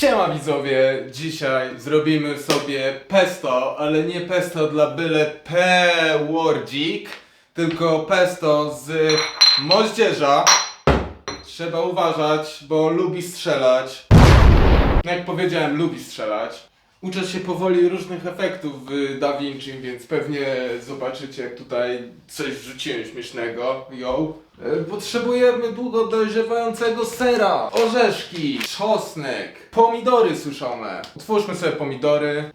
Siema widzowie, dzisiaj zrobimy sobie pesto, ale nie pesto dla byle P-wordzik, tylko pesto z moździerza. Trzeba uważać, bo lubi strzelać. Jak powiedziałem, lubi strzelać. Uczę się powoli różnych efektów w Da Vinci, więc pewnie zobaczycie, jak tutaj coś wrzuciłem śmiesznego. Yo. E, Potrzebujemy długo dojrzewającego sera, orzeszki, czosnek, pomidory suszone. Otwórzmy sobie pomidory.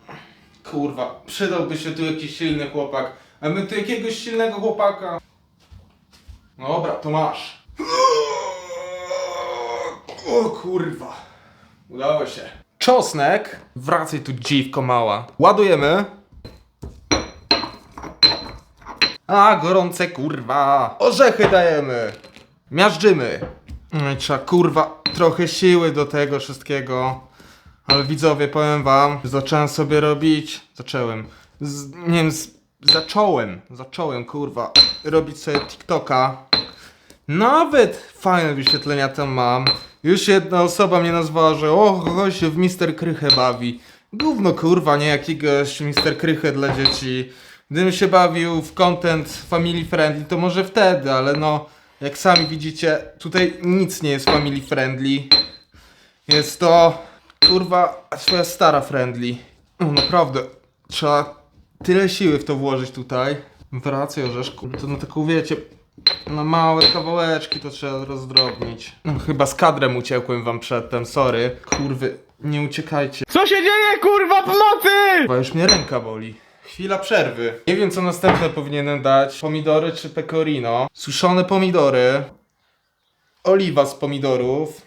Kurwa, przydałby się tu jakiś silny chłopak. A my tu jakiegoś silnego chłopaka. No Dobra, to masz. O kurwa. Udało się. Czosnek. Wracaj tu dziwko mała. Ładujemy. A, gorące kurwa. Orzechy dajemy. Miażdżymy. No i trzeba kurwa trochę siły do tego wszystkiego. Ale widzowie, powiem wam, zacząłem sobie robić. Zacząłem. Z, nie wiem, z, zacząłem. Zacząłem kurwa robić sobie TikToka. Nawet fajne wyświetlenia tam mam. Już jedna osoba mnie nazwała, że o, się w Mister Krychę bawi. Gówno kurwa, nie jakiegoś Mister Krychę dla dzieci. Gdybym się bawił w content family friendly, to może wtedy, ale no, jak sami widzicie, tutaj nic nie jest family friendly. Jest to, kurwa, twoja stara friendly. No naprawdę, trzeba tyle siły w to włożyć tutaj. Wracaj orzeszku. To no taką wiecie, na małe kawałeczki to trzeba rozdrobnić. No, chyba z kadrem uciekłem wam przedtem, sorry. Kurwy, nie uciekajcie. Co się dzieje, kurwa, pomocy! Chyba już mnie ręka boli. Chwila przerwy. Nie wiem co następne powinienem dać. Pomidory czy pecorino. Suszone pomidory. Oliwa z pomidorów.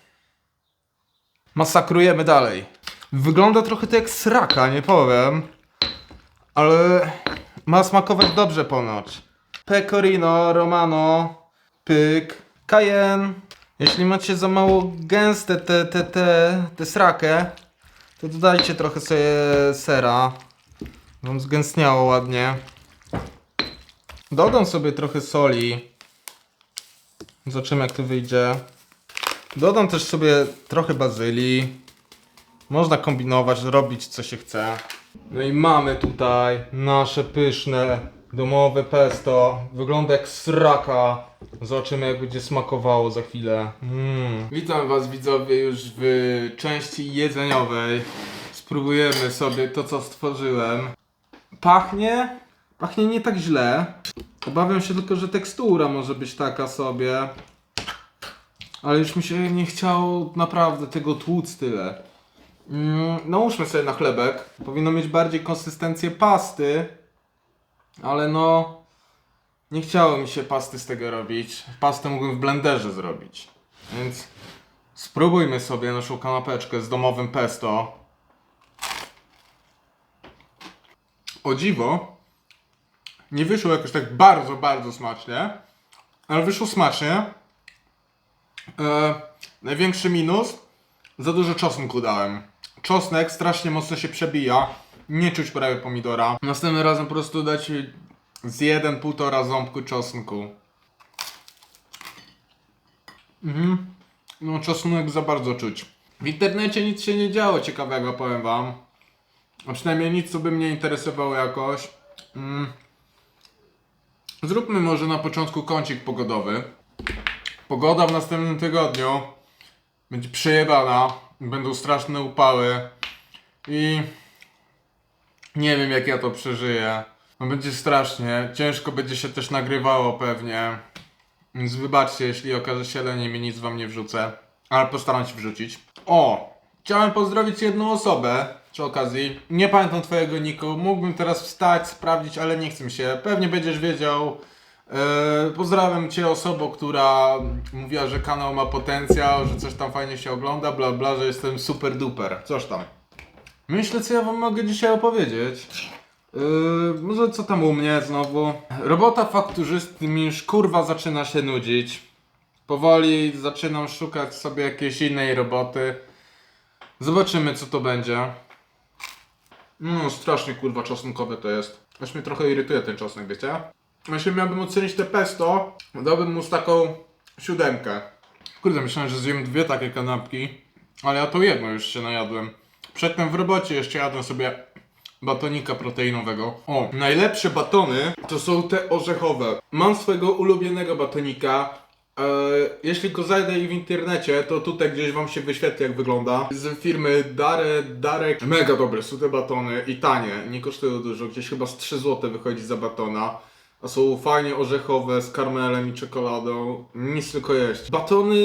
Masakrujemy dalej. Wygląda trochę to jak sraka, nie powiem. Ale ma smakować dobrze ponoć. Pecorino, romano, pyk, cayenne. Jeśli macie za mało gęste te, te, te, te srakę, to dodajcie trochę sobie sera. Wam zgęstniało ładnie. Dodam sobie trochę soli. Zobaczymy jak to wyjdzie. Dodam też sobie trochę bazylii. Można kombinować, robić co się chce. No i mamy tutaj nasze pyszne domowe pesto. Wygląda jak sraka. Zobaczymy jak będzie smakowało za chwilę. Mm. Witam was widzowie już w części jedzeniowej. Spróbujemy sobie to co stworzyłem. Pachnie? Pachnie nie tak źle. Obawiam się tylko, że tekstura może być taka sobie. Ale już mi się nie chciało naprawdę tego tłuc tyle. Mm, nałóżmy sobie na chlebek. Powinno mieć bardziej konsystencję pasty. Ale no... Nie chciało mi się pasty z tego robić. Pastę mógłbym w blenderze zrobić. Więc spróbujmy sobie naszą kanapeczkę z domowym pesto. O dziwo, nie wyszło jakoś tak bardzo, bardzo smacznie, ale wyszło smacznie. E, największy minus, za dużo czosnku dałem. Czosnek strasznie mocno się przebija, nie czuć prawie pomidora. Następnym razem po prostu dać z 1,5 ząbku czosnku. Mhm. No czosnek za bardzo czuć. W internecie nic się nie działo ciekawego, powiem wam. A przynajmniej nic, co by mnie interesowało jakoś. Mm. Zróbmy może na początku kącik pogodowy. Pogoda w następnym tygodniu będzie przejebana. Będą straszne upały. I nie wiem jak ja to przeżyję. No będzie strasznie. Ciężko będzie się też nagrywało pewnie. Więc wybaczcie, jeśli okaże się leniem i nic wam nie wrzucę. Ale postaram się wrzucić. O! Chciałem pozdrowić jedną osobę przy okazji. Nie pamiętam twojego niku. Mógłbym teraz wstać, sprawdzić, ale nie chcę się. Pewnie będziesz wiedział. Eee, pozdrawiam cię osobą, która mówiła, że kanał ma potencjał, że coś tam fajnie się ogląda, bla bla, że jestem super duper. Coś tam. Myślę, co ja wam mogę dzisiaj opowiedzieć. Yy, może co tam u mnie znowu? Robota fakturzysty mi już kurwa zaczyna się nudzić. Powoli zaczynam szukać sobie jakiejś innej roboty. Zobaczymy co to będzie. No strasznie kurwa czosnkowe to jest. Aż mnie trochę irytuje ten czosnek, wiecie? Jeśli miałbym ocenić te pesto, dałbym mu z taką siódemkę. Kurde, myślałem, że zjem dwie takie kanapki. Ale ja to jedno już się najadłem. Przedtem w robocie jeszcze jadłem sobie batonika proteinowego. O, najlepsze batony to są te orzechowe. Mam swojego ulubionego batonika. E, jeśli go znajdę i w internecie, to tutaj gdzieś wam się wyświetli jak wygląda. Z firmy Dare, Darek. Mega dobre są te batony i tanie. Nie kosztują dużo, gdzieś chyba z 3 zł wychodzi za batona. A są fajnie orzechowe z karmelem i czekoladą. Nic tylko jeść. Batony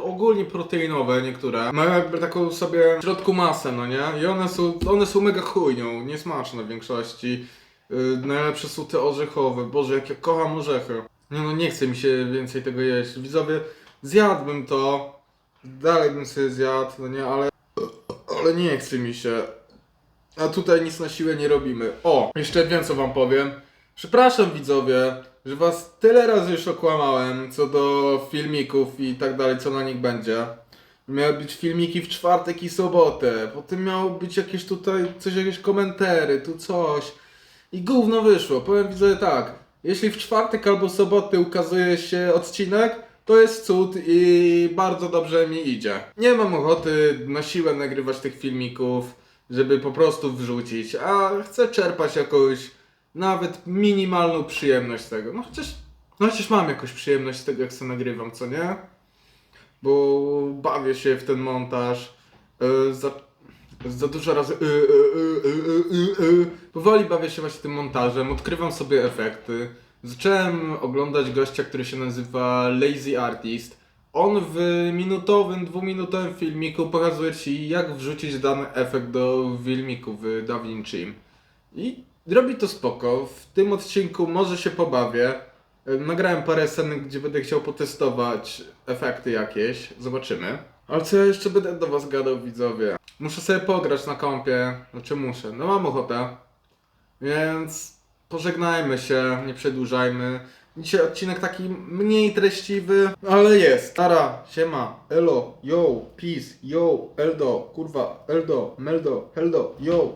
ogólnie proteinowe niektóre. Mają jakby taką sobie w środku masę, no nie? I one są, one są mega chujnią, niesmaczne w większości. Yy, najlepsze są te orzechowe. Boże, jak ja kocham orzechy. Nie no, nie chce mi się więcej tego jeść. Widzowie, zjadłbym to. Dalej bym sobie zjadł, no nie, ale... Ale nie chce mi się. A tutaj nic na siłę nie robimy. O, jeszcze wiem co wam powiem. Przepraszam widzowie, że was tyle razy już okłamałem co do filmików i tak dalej, co na nich będzie. Miały być filmiki w czwartek i sobotę, potem miało być jakieś tutaj, coś, jakieś komentary, tu coś. I gówno wyszło. Powiem widzowie tak, jeśli w czwartek albo sobotę ukazuje się odcinek, to jest cud i bardzo dobrze mi idzie. Nie mam ochoty na siłę nagrywać tych filmików, żeby po prostu wrzucić, a chcę czerpać jakąś nawet minimalną przyjemność z tego. No chociaż, no chociaż mam jakąś przyjemność z tego, jak sobie nagrywam, co nie? Bo bawię się w ten montaż. Yy, za, za dużo razy. Yy, yy, yy, yy. Powoli bawię się właśnie tym montażem, odkrywam sobie efekty. Zacząłem oglądać gościa, który się nazywa Lazy Artist. On w minutowym, dwuminutowym filmiku pokazuje Ci, jak wrzucić dany efekt do filmiku w DaVinci. I robi to spoko. W tym odcinku może się pobawię. Nagrałem parę scen, gdzie będę chciał potestować efekty jakieś. Zobaczymy. Ale co ja jeszcze będę do was gadał, widzowie? Muszę sobie pograć na kompie. Znaczy muszę. No mam ochotę. Więc pożegnajmy się, nie przedłużajmy. Dzisiaj odcinek taki mniej treściwy, ale jest. Tara, siema, elo, yo, peace, yo, eldo, kurwa, eldo, meldo, heldo, yo.